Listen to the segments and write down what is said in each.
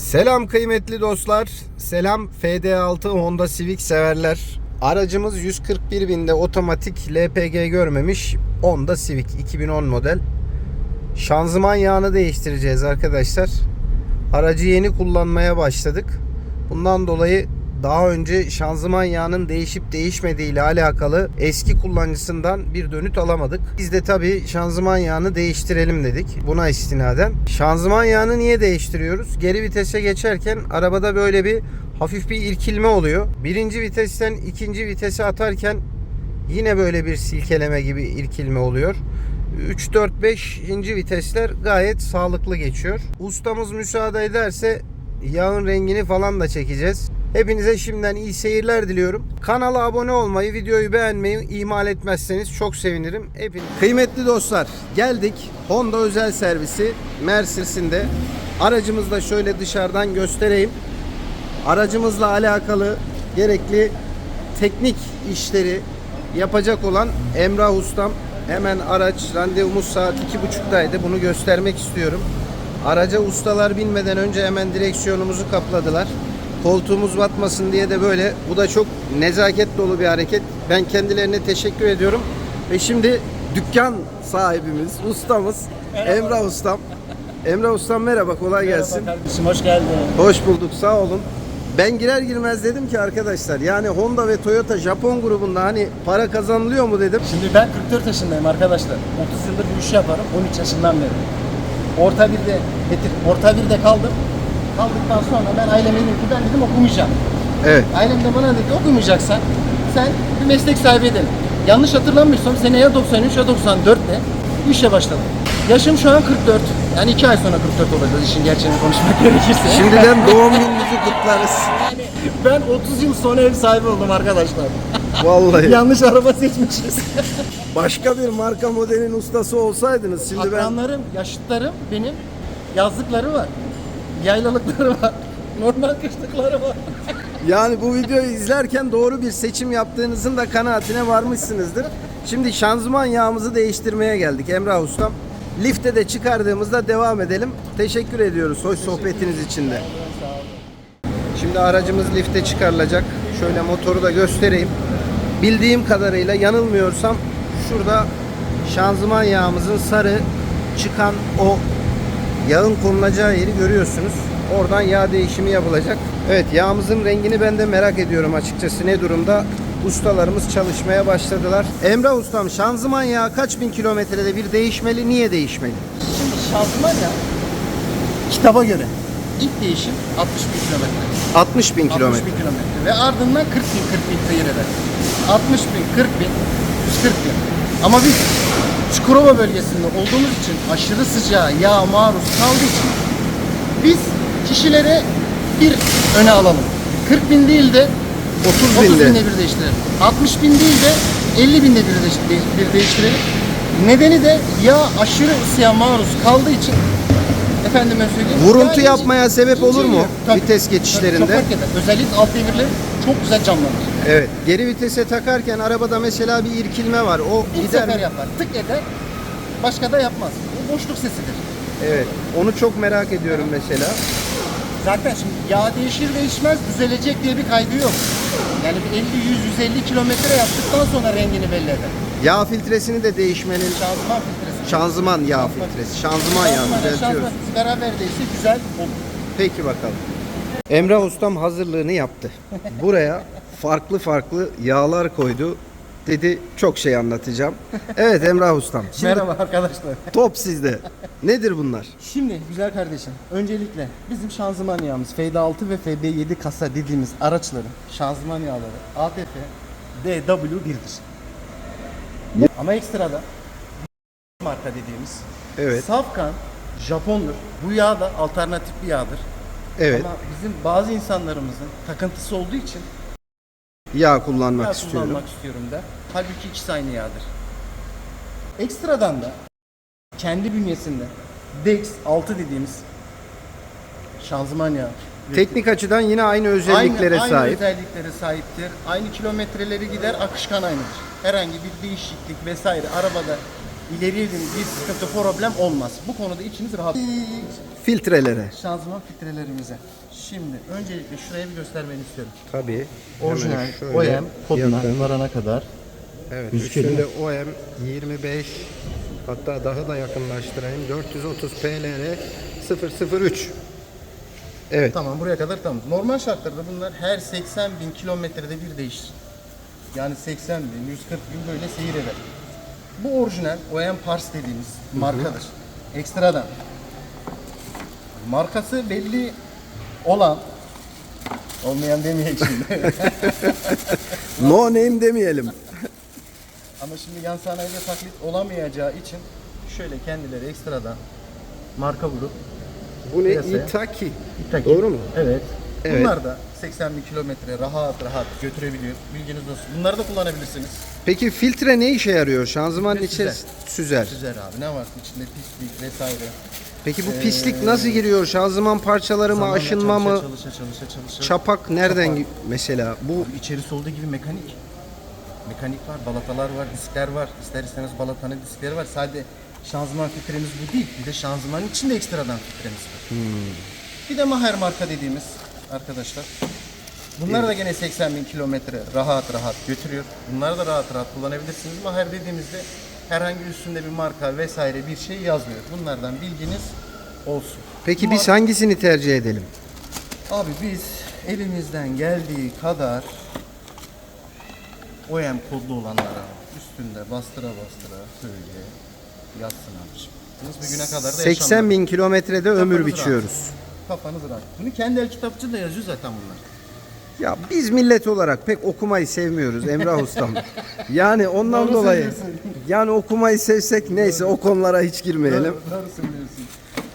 Selam kıymetli dostlar. Selam FD6 Honda Civic severler. Aracımız 141 binde otomatik LPG görmemiş Honda Civic 2010 model. Şanzıman yağını değiştireceğiz arkadaşlar. Aracı yeni kullanmaya başladık. Bundan dolayı daha önce şanzıman yağının değişip değişmediği ile alakalı eski kullanıcısından bir dönüt alamadık. Biz de tabii şanzıman yağını değiştirelim dedik buna istinaden. Şanzıman yağını niye değiştiriyoruz? Geri vitese geçerken arabada böyle bir hafif bir irkilme oluyor. Birinci vitesten ikinci vitese atarken yine böyle bir silkeleme gibi irkilme oluyor. 3, 4, 5. vitesler gayet sağlıklı geçiyor. Ustamız müsaade ederse yağın rengini falan da çekeceğiz. Hepinize şimdiden iyi seyirler diliyorum. Kanala abone olmayı, videoyu beğenmeyi ihmal etmezseniz çok sevinirim. Hepiniz. Kıymetli dostlar, geldik Honda özel servisi Mercedes'inde. Aracımızı da şöyle dışarıdan göstereyim. Aracımızla alakalı gerekli teknik işleri yapacak olan Emrah Ustam hemen araç randevumuz saat 2.30'daydı. Bunu göstermek istiyorum. Araca ustalar binmeden önce hemen direksiyonumuzu kapladılar. Koltuğumuz batmasın diye de böyle. Bu da çok nezaket dolu bir hareket. Ben kendilerine teşekkür ediyorum. Ve şimdi dükkan sahibimiz, ustamız Emrah Ustam. Emrah Ustam merhaba, kolay gelsin. Merhaba kardeşim hoş geldin. Hoş bulduk sağ olun. Ben girer girmez dedim ki arkadaşlar yani Honda ve Toyota Japon grubunda hani para kazanılıyor mu dedim. Şimdi ben 44 yaşındayım arkadaşlar. 30 yıldır bu işi yaparım 13 yaşından beri. Orta birde getir, orta birde kaldım. Kaldıktan sonra ben aileme dedim ki ben dedim okumayacağım. Evet. Ailem de bana dedi okumayacaksan sen bir meslek sahibi edelim. Yanlış hatırlamıyorsam sene ya 93 ya 94'te bu işe başladım. Yaşım şu an 44. Yani 2 ay sonra 44 olacağız işin gerçeğini konuşmak gerekirse. Şimdiden doğum gününüzü kutlarız. Yani ben 30 yıl sonra ev sahibi oldum arkadaşlar. Vallahi. Yanlış araba seçmişiz. Başka bir marka modelin ustası olsaydınız şimdi ben Akranlarım, yaşıtlarım benim yazlıkları var. Yaylalıkları var. Normal kışlıkları var. yani bu videoyu izlerken doğru bir seçim yaptığınızın da kanaatine varmışsınızdır. Şimdi şanzıman yağımızı değiştirmeye geldik Emrah Ustam. Lifte de çıkardığımızda devam edelim. Teşekkür ediyoruz hoş sohbetiniz için de. Şimdi aracımız lifte çıkarılacak. Şöyle motoru da göstereyim. Bildiğim kadarıyla yanılmıyorsam şurada şanzıman yağımızın sarı çıkan o yağın konulacağı yeri görüyorsunuz. Oradan yağ değişimi yapılacak. Evet yağımızın rengini ben de merak ediyorum açıkçası ne durumda. Ustalarımız çalışmaya başladılar. Emrah Ustam şanzıman yağı kaç bin kilometrede bir değişmeli? Niye değişmeli? Şimdi şanzıman ya kitaba göre ilk değişim 60 bin kilometre. 60 bin 60 kilometre. bin kilometre ve ardından 40 bin 40 bin seyir eder. 60 bin 40 bin 140 bin. Ama biz Çukurova bölgesinde olduğumuz için aşırı sıcağa yağ maruz kaldığı için biz kişilere bir öne alalım. 40 bin değil de 30 30 binde. binde bir değiştirelim. 60 bin değil de 50 binde bir, değiş- bir değiştirelim. Nedeni de yağ aşırı ısıya maruz kaldığı için efendime söyleyeyim. Vuruntu yapmaya sebep olur mu Tabii. vites Tabii, geçişlerinde? Çok fark eder. Özellikle alt devirleri çok güzel canlanır. Evet. Geri vitese takarken arabada mesela bir irkilme var. O İlk gider sefer mi? yapar. Tık eder. Başka da yapmaz. O boşluk sesidir. Evet. Onu çok merak ediyorum mesela. Zaten şimdi yağ değişir değişmez düzelecek diye bir kaydı yok. Yani bir 50 100 150 kilometre yaptıktan sonra rengini belli eder. Yağ filtresini de değişmenin Şanzıman filtresi. şanzıman yağ filtresi. Şanzıman yağı düzeltiyoruz. şanzıman ikisi beraberdeyse güzel olur. Peki bakalım. Emrah Ustam hazırlığını yaptı. Buraya farklı farklı yağlar koydu. Dedi çok şey anlatacağım. Evet Emrah Ustam. Şimdi Merhaba arkadaşlar. top sizde. Nedir bunlar? Şimdi güzel kardeşim, öncelikle bizim şanzıman yağımız FD6 ve FD7 kasa dediğimiz araçların şanzıman yağları ATF DW1'dir. Ama ekstrada marka dediğimiz Evet. Safkan Japondur. Bu yağ da alternatif bir yağdır. Evet. Ama bizim bazı insanlarımızın takıntısı olduğu için Yağ kullanmak yağ istiyorum. kullanmak istiyorum der. Halbuki ikisi aynı yağdır. Ekstradan da kendi bünyesinde DEX 6 dediğimiz şanzıman yağı. Teknik açıdan yine aynı özelliklere aynı, sahip. Aynı özelliklere sahiptir. Aynı kilometreleri gider, akışkan aynıdır. Herhangi bir değişiklik vesaire arabada ileriye dönük bir sıkıntı problem olmaz. Bu konuda içiniz rahat. Filtrelere. Şanzıman filtrelerimize. Şimdi öncelikle şuraya bir göstermeni istiyorum. Tabii. Orijinal şöyle OEM koduna yakın. varana kadar. Evet, Gözükelim. üstünde OM 25 hatta daha da yakınlaştırayım. 430 PLR 003. Evet. Tamam buraya kadar tamam. Normal şartlarda bunlar her 80 bin kilometrede bir değişir. Yani 80 bin, 140 bin böyle seyir eder. Bu orijinal OEM Pars dediğimiz markadır. Ekstradan. Markası belli olan olmayan demeyeyim şimdi. No name demeyelim. Ama şimdi yan sanayide taklit olamayacağı için şöyle kendileri ekstradan marka vurup Bu ne? Piyasaya. Itaki. İtaki. Doğru mu? Evet. Evet. Bunlar da 80 bin kilometre rahat rahat götürebiliyor. Bilginiz olsun. Bunları da kullanabilirsiniz. Peki filtre ne işe yarıyor? Şanzıman Filtre içerisinde süzer. Süzer abi. Ne var içinde pislik vesaire. Peki bu pislik nasıl giriyor? Şanzıman parçaları mı, Zamanla aşınma mı? Çalışa çalışa çalışa. çalışa. Çapak nereden gi- mesela? Bu Abi içerisi olduğu gibi mekanik. Mekanik var, balatalar var, diskler var. İster istemez balatanın diskleri var. Sadece şanzıman filtremiz bu değil. Bir de şanzımanın içinde ekstradan filtremiz var. Hmm. Bir de Maher marka dediğimiz arkadaşlar. Bunlar da gene 80 bin kilometre rahat rahat götürüyor. Bunları da rahat rahat kullanabilirsiniz. Maher dediğimizde herhangi üstünde bir marka vesaire bir şey yazmıyor. Bunlardan bilginiz olsun. Peki Bu biz hangisini tercih edelim? Abi biz elimizden geldiği kadar OEM kodlu olanlara üstünde bastıra bastıra böyle yatsın abiciğim. Biz bugüne kadar da 80 yaşandı. bin kilometrede ömür Kafanız biçiyoruz. rahat. Kafanız rahat. Bunu kendi el kitapçı da yazıyor zaten bunlar. Ya biz millet olarak pek okumayı sevmiyoruz Emrah Ustam. Yani ondan Doğru dolayı söylüyorsun. yani okumayı sevsek neyse o konulara hiç girmeyelim. Doğru, doğru söylüyorsun.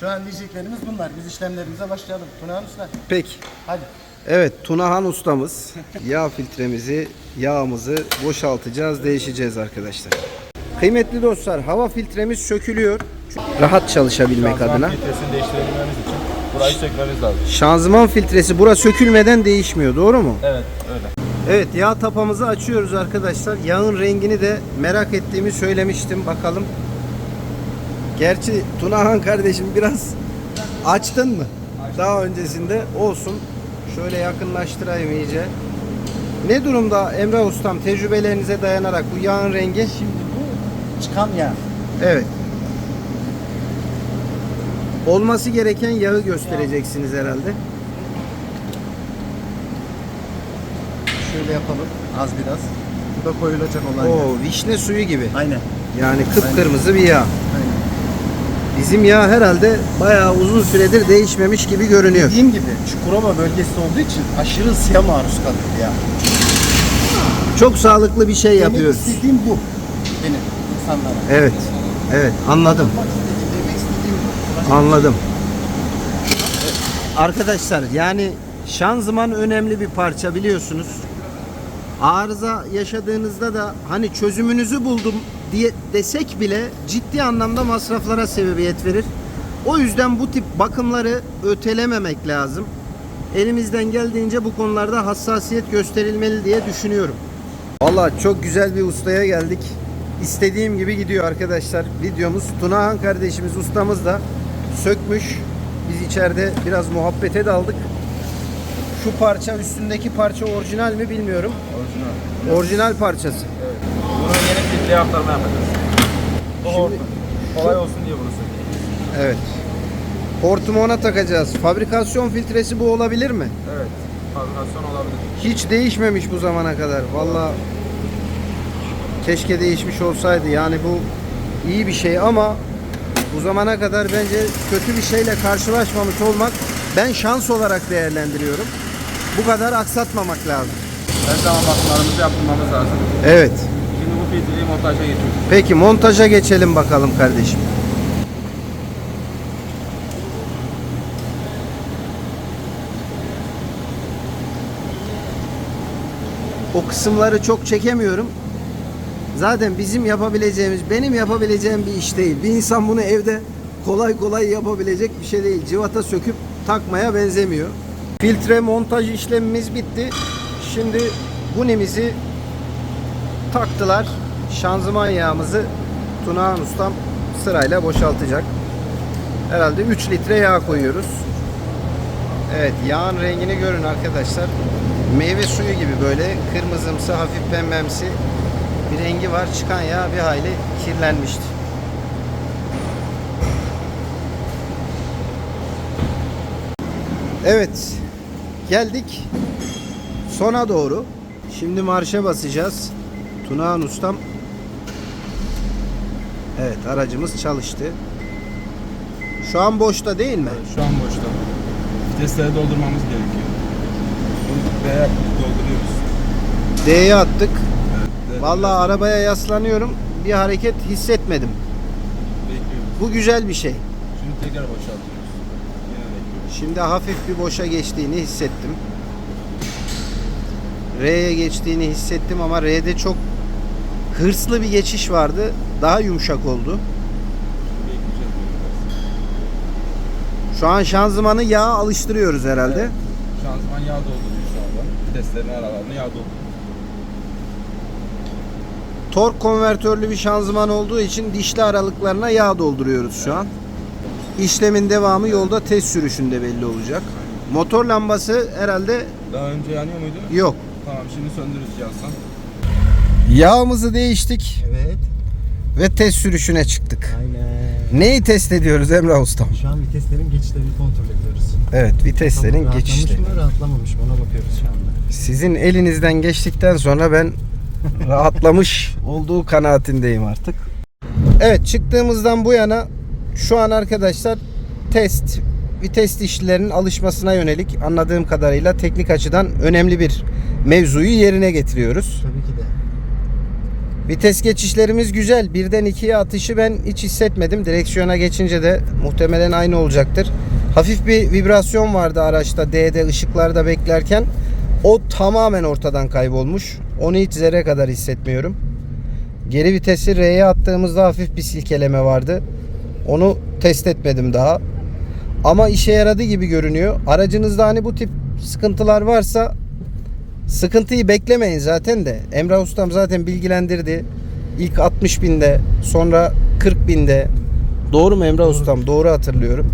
Şu an diyeceklerimiz bunlar. Biz işlemlerimize başlayalım. Tuna Usta. Peki. Hadi. Evet Tunahan ustamız yağ filtremizi yağımızı boşaltacağız değişeceğiz arkadaşlar. Kıymetli dostlar hava filtremiz sökülüyor. Rahat çalışabilmek adına. filtresini değiştirebilmemiz için burayı sökmemiz lazım. Şanzıman filtresi bura sökülmeden değişmiyor doğru mu? Evet öyle. Evet yağ tapamızı açıyoruz arkadaşlar. Yağın rengini de merak ettiğimi söylemiştim. Bakalım. Gerçi Tunahan kardeşim biraz açtın mı? Daha öncesinde olsun. Şöyle yakınlaştırayım iyice. Ne durumda Emre Ustam tecrübelerinize dayanarak bu yağın rengi? Şimdi bu çıkan yağ. Evet. Olması gereken yağı göstereceksiniz herhalde. Şöyle yapalım. Az biraz. Bu da koyulacak olan yağ. O vişne suyu gibi. Aynen. Yani kıpkırmızı bir yağ. Aynen. Bizim yağ herhalde bayağı uzun süredir değişmemiş gibi görünüyor. Dediğim gibi Çukurova bölgesi olduğu için aşırı ısıya maruz kalıyor ya. Çok sağlıklı bir şey Demek yapıyoruz. istediğim bu. Benim insanlara. Evet. Evet anladım. Bak istediğim, demek istediğim bu. Anladım. Arkadaşlar yani şanzıman önemli bir parça biliyorsunuz. Arıza yaşadığınızda da hani çözümünüzü buldum diye desek bile ciddi anlamda masraflara sebebiyet verir. O yüzden bu tip bakımları ötelememek lazım. Elimizden geldiğince bu konularda hassasiyet gösterilmeli diye düşünüyorum. Valla çok güzel bir ustaya geldik. İstediğim gibi gidiyor arkadaşlar. Videomuz Tunahan kardeşimiz ustamız da sökmüş. Biz içeride biraz muhabbete daldık. Şu parça üstündeki parça orijinal mi bilmiyorum. Orijinal. Orijinal parçası. Bunu yeni filtreye aktarma yapacağız. Bu hortum. Kolay olsun diye söyleyeyim. Evet. Hortumu ona takacağız. Fabrikasyon filtresi bu olabilir mi? Evet. Fabrikasyon olabilir. Hiç değişmemiş bu zamana kadar. Valla keşke değişmiş olsaydı. Yani bu iyi bir şey ama bu zamana kadar bence kötü bir şeyle karşılaşmamış olmak ben şans olarak değerlendiriyorum. Bu kadar aksatmamak lazım. Bence ama bakımlarımızı yaptırmamız lazım. Evet. Şimdi bu filtreyi montaja geçiyoruz. Peki montaja geçelim bakalım kardeşim. O kısımları çok çekemiyorum. Zaten bizim yapabileceğimiz, benim yapabileceğim bir iş değil. Bir insan bunu evde kolay kolay yapabilecek bir şey değil. Civata söküp takmaya benzemiyor. Filtre montaj işlemimiz bitti. Şimdi bunimizi taktılar. Şanzıman yağımızı Tunağan Ustam sırayla boşaltacak. Herhalde 3 litre yağ koyuyoruz. Evet yağın rengini görün arkadaşlar. Meyve suyu gibi böyle kırmızımsı hafif pembemsi bir rengi var. Çıkan yağ bir hayli kirlenmişti. Evet geldik sona doğru. Şimdi marşa basacağız. Tunağan Ustam Evet aracımız çalıştı. Şu an boşta değil mi? Şu an boşta. Vitesleri doldurmamız gerekiyor. Bunu D'ye dolduruyoruz. D'ye attık. Vallahi arabaya yaslanıyorum. Bir hareket hissetmedim. bekliyoruz. Bu güzel bir şey. Şimdi tekrar boşaltıyoruz. Yine bekliyoruz. Şimdi hafif bir boşa geçtiğini hissettim. R'ye geçtiğini hissettim ama R'de çok hırslı bir geçiş vardı. Daha yumuşak oldu. Bekleyeceğiz biraz. Şu an şanzımanı yağa alıştırıyoruz herhalde. Evet. Şanzıman yağ dolduruyor şu anda. Viteslerin aralarını yağ dolduruyor. Tork konvertörlü bir şanzıman olduğu için dişli aralıklarına yağ dolduruyoruz şu an. İşlemin devamı yolda test sürüşünde belli olacak. Motor lambası herhalde Daha önce yanıyor muydu? yok. Tamam şimdi söndürürüz yazsan. Yağımızı değiştik Evet. ve test sürüşüne çıktık. Aynen. Neyi test ediyoruz Emrah Ustam? Şu an viteslerin geçişlerini kontrol ediyoruz. Evet viteslerin Tamam, geçişleri. Rahatlamış mı rahatlamamış mı ona bakıyoruz şu anda. Sizin elinizden geçtikten sonra ben rahatlamış olduğu kanaatindeyim artık. Evet çıktığımızdan bu yana şu an arkadaşlar test vites dişlilerinin alışmasına yönelik anladığım kadarıyla teknik açıdan önemli bir mevzuyu yerine getiriyoruz. Tabii ki de. Vites geçişlerimiz güzel. Birden ikiye atışı ben hiç hissetmedim. Direksiyona geçince de muhtemelen aynı olacaktır. Hafif bir vibrasyon vardı araçta D'de ışıklarda beklerken. O tamamen ortadan kaybolmuş. Onu hiç zerre kadar hissetmiyorum. Geri vitesi R'ye attığımızda hafif bir silkeleme vardı. Onu test etmedim daha. Ama işe yaradı gibi görünüyor. Aracınızda hani bu tip sıkıntılar varsa Sıkıntıyı beklemeyin zaten de. Emrah Ustam zaten bilgilendirdi. İlk 60 binde sonra 40 binde. Doğru mu Emrah Ustam? Doğru hatırlıyorum.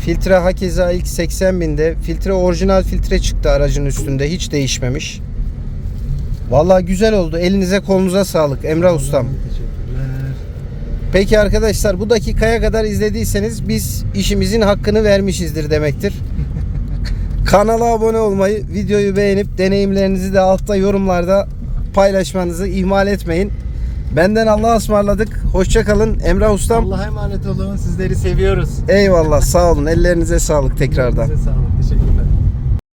Filtre hakeza ilk 80 binde. Filtre orijinal filtre çıktı aracın üstünde. Hiç değişmemiş. Vallahi güzel oldu. Elinize kolunuza sağlık Emrah Ustam. Peki arkadaşlar bu dakikaya kadar izlediyseniz biz işimizin hakkını vermişizdir demektir. Kanala abone olmayı, videoyu beğenip deneyimlerinizi de altta yorumlarda paylaşmanızı ihmal etmeyin. Benden Allah'a ısmarladık. Hoşça kalın. Emrah Ustam. Allah'a emanet olun. Sizleri seviyoruz. Eyvallah. Sağ olun. Ellerinize sağlık tekrardan. Size sağlık.